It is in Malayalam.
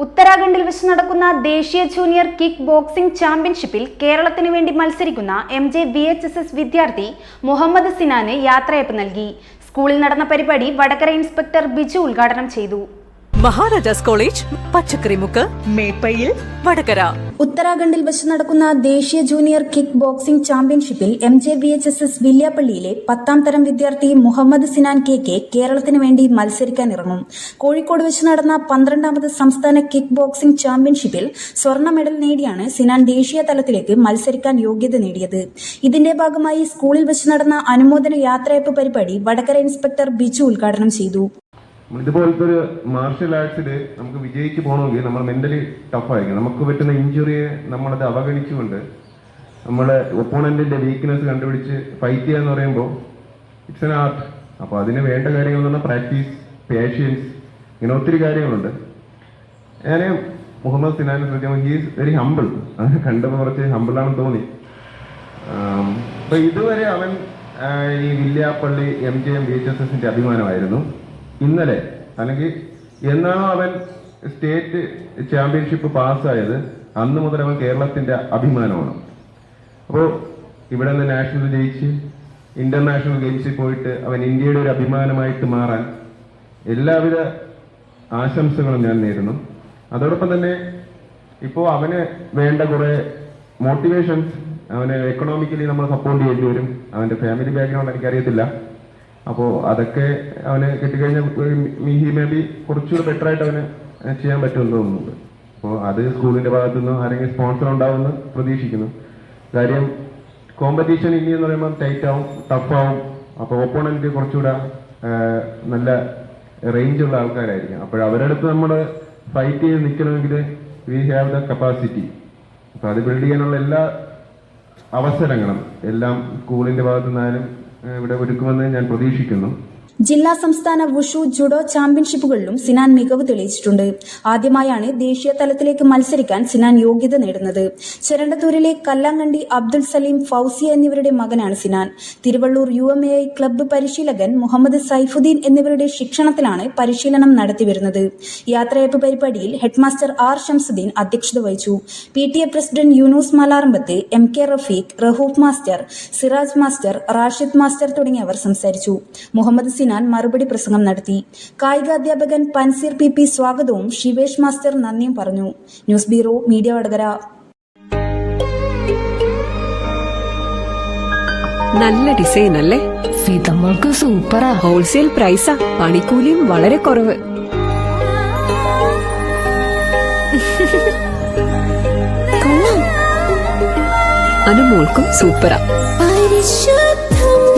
ഉത്തരാഖണ്ഡിൽ വെച്ച് നടക്കുന്ന ദേശീയ ജൂനിയർ കിക്ക് ബോക്സിംഗ് ചാമ്പ്യൻഷിപ്പിൽ കേരളത്തിന് വേണ്ടി മത്സരിക്കുന്ന M J V H S S വിദ്യാർത്ഥി മുഹമ്മദ് സിനാന് യാത്രയപ്പ് നൽകി. സ്കൂളിൽ നടന്ന പരിപാടി വടകര ഇൻസ്പെക്ടർ ബിജു ഉദ്ഘാടനം ചെയ്തു. മഹാരാജാസ് കോളേജ് പച്ചക്കറിമുക്ക് മേപ്പയിൽ വടകര. ഉത്തരാഖണ്ഡിൽ വെച്ച് നടക്കുന്ന ദേശീയ ജൂനിയർ കിക്ക് ബോക്സിംഗ് ചാമ്പ്യൻഷിപ്പിൽ M J V H S S വില്യാപ്പള്ളിയിലെ പത്താം തരം വിദ്യാർത്ഥി മുഹമ്മദ് സിനാൻ കെ കെ കേരളത്തിന് വേണ്ടി മത്സരിക്കാനിറങ്ങും കോഴിക്കോട് വെച്ച് നടന്ന പന്ത്രണ്ടാമത് സംസ്ഥാന കിക്ക് ബോക്സിംഗ് ചാമ്പ്യൻഷിപ്പിൽ സ്വർണ മെഡൽ നേടിയാണ് സിനാൻ ദേശീയ തലത്തിലേക്ക് മത്സരിക്കാൻ യോഗ്യത നേടിയത്. ഇതിന്റെ ഭാഗമായി സ്കൂളിൽ വെച്ച് നടന്ന അനുമോദന യാത്രയപ്പ് പരിപാടി വടകര ഇൻസ്പെക്ടർ ബിജു ഉദ്ഘാടനം ചെയ്തു. ഇതുപോലത്തെ ഒരു മാർഷൽ ആർട്സിൽ നമുക്ക് വിജയിച്ച് പോകണമെങ്കിൽ നമ്മൾ മെന്റലി ടഫായിരിക്കും നമുക്ക് പറ്റുന്ന ഇഞ്ചുറിയെ നമ്മളത് അവഗണിച്ചുകൊണ്ട് നമ്മളെ ഒപ്പോണന്റിന്റെ വീക്ക്നെസ് കണ്ടുപിടിച്ച് ഫൈറ്റ് ചെയ്യുക എന്ന് പറയുമ്പോൾ ഇറ്റ്സ് എൻ ആർട്ട് അപ്പോൾ അതിന് വേണ്ട കാര്യങ്ങൾ എന്ന് പറഞ്ഞാൽ പ്രാക്ടീസ് പേഷ്യൻസ് ഇങ്ങനെ ഒത്തിരി കാര്യങ്ങളുണ്ട്. ഞാൻ മുഹമ്മദ് സിനാനെ ശ്രദ്ധിക്കുമ്പോൾ ഹീസ് വെരി ഹമ്പിൾ അത് കണ്ടപ്പോൾ കുറച്ച് ഹമ്പിളാണെന്ന് തോന്നി. ആം, അപ്പൊ ഇതുവരെ അവൻ ഈ Villiappally M J M V H S എസിന്റെ അഭിമാനമായിരുന്നു. ഇന്നലെ അല്ലെങ്കിൽ എന്നാണോ അവൻ സ്റ്റേറ്റ് ചാമ്പ്യൻഷിപ്പ് പാസ്സായത് അന്ന് മുതൽ അവൻ കേരളത്തിന്റെ അഭിമാനമാണ്. അപ്പോൾ ഇവിടെ നിന്ന് നാഷണൽ ജയിച്ച് ഇന്റർനാഷണൽ ഗെയിംസിൽ പോയിട്ട് അവൻ ഇന്ത്യയുടെ ഒരു അഭിമാനമായിട്ട് മാറാൻ എല്ലാവിധ ആശംസകളും ഞാൻ നേരുന്നു. അതോടൊപ്പം തന്നെ ഇപ്പോൾ അവന് വേണ്ട കുറെ മോട്ടിവേഷൻസ് അവന് എക്കണോമിക്കലി നമ്മൾ സപ്പോർട്ട് ചെയ്യേണ്ടി വരും. അവന്റെ ഫാമിലി ബാക്ക്ഗ്രൗണ്ട് എനിക്കറിയത്തില്ല. അപ്പോൾ അതൊക്കെ അവന് കിട്ടിക്കഴിഞ്ഞാൽ ഹി മേ ബി കുറച്ചുകൂടെ ബെറ്റർ ആയിട്ട് അവന് ചെയ്യാൻ പറ്റുമെന്ന് തോന്നുന്നുണ്ട്. അപ്പോ അത് സ്കൂളിന്റെ ഭാഗത്തു നിന്ന് ആരെങ്കിലും സ്പോൺസർ ഉണ്ടാവുമെന്ന് പ്രതീക്ഷിക്കുന്നു. കാര്യം കോമ്പറ്റീഷൻ ഇനി എന്ന് പറയുമ്പോൾ ടൈറ്റ് ആവും ടഫ് ആവും. അപ്പോൾ ഓപ്പോണന്റ് കുറച്ചുകൂടെ നല്ല റേഞ്ച് ഉള്ള ആൾക്കാരായിരിക്കും. അപ്പോൾ അവരടുത്ത് നമ്മൾ ഫൈറ്റ് ചെയ്ത് നിൽക്കണമെങ്കിൽ വി ഹാവ് ദ കപ്പാസിറ്റി അപ്പൊ അത് ബിൽഡ് ചെയ്യാനുള്ള എല്ലാ അവസരങ്ങളും എല്ലാം സ്കൂളിന്റെ ഭാഗത്തു നിന്നാലും ആ, ഇവിടെ ഒരുക്കുമെന്ന് ഞാൻ പ്രതീക്ഷിക്കുന്നു. ജില്ലാ സംസ്ഥാന വുഷു ജുഡോ ചാമ്പ്യൻഷിപ്പുകളിലും സിനാൻ മികവ് തെളിയിച്ചിട്ടുണ്ട്. ആദ്യമായാണ് ദേശീയ തലത്തിലേക്ക് മത്സരിക്കാൻ സിനാൻ യോഗ്യത നേടുന്നത്. ചെരണ്ടത്തൂരിലെ കല്ലാങ്കണ്ടി അബ്ദുൽ സലീം ഫൌസിയ എന്നിവരുടെ മകനാണ് Sinan. Thiruvallur U M A I club പരിശീലകൻ മുഹമ്മദ് സൈഫുദ്ദീൻ എന്നിവരുടെ ശിക്ഷണത്തിലാണ് പരിശീലനം നടത്തിവരുന്നത് യാത്രയപ്പ് പരിപാടിയിൽ ഹെഡ്മാസ്റ്റർ ആർ ഷംസുദ്ദീൻ അധ്യക്ഷത വഹിച്ചു. P T A president Yunus Malarambath M K Rafeeq Rahoof master Siraj master Rashid master തുടങ്ങിയവർ സംസാരിച്ചു. മുഹമ്മദ് സിനാൻ മറുപടി പ്രസംഗം നടത്തി. കായികാധ്യാപകൻ പൻസീർ പി പി സ്വാഗതവും ശിവേഷ് മാസ്റ്റർ നന്ദിയും പറഞ്ഞു. News bureau media Vadakara. നല്ല ഡിസൈൻ അല്ലേ? ഫിതമ്മൾക്ക് സൂപ്പറാ. ഹോൾസെയിൽ പ്രൈസാ പണിക്കൂലിയും വളരെ കുറവ്. അനുമോൾക്കും സൂപ്പറാ.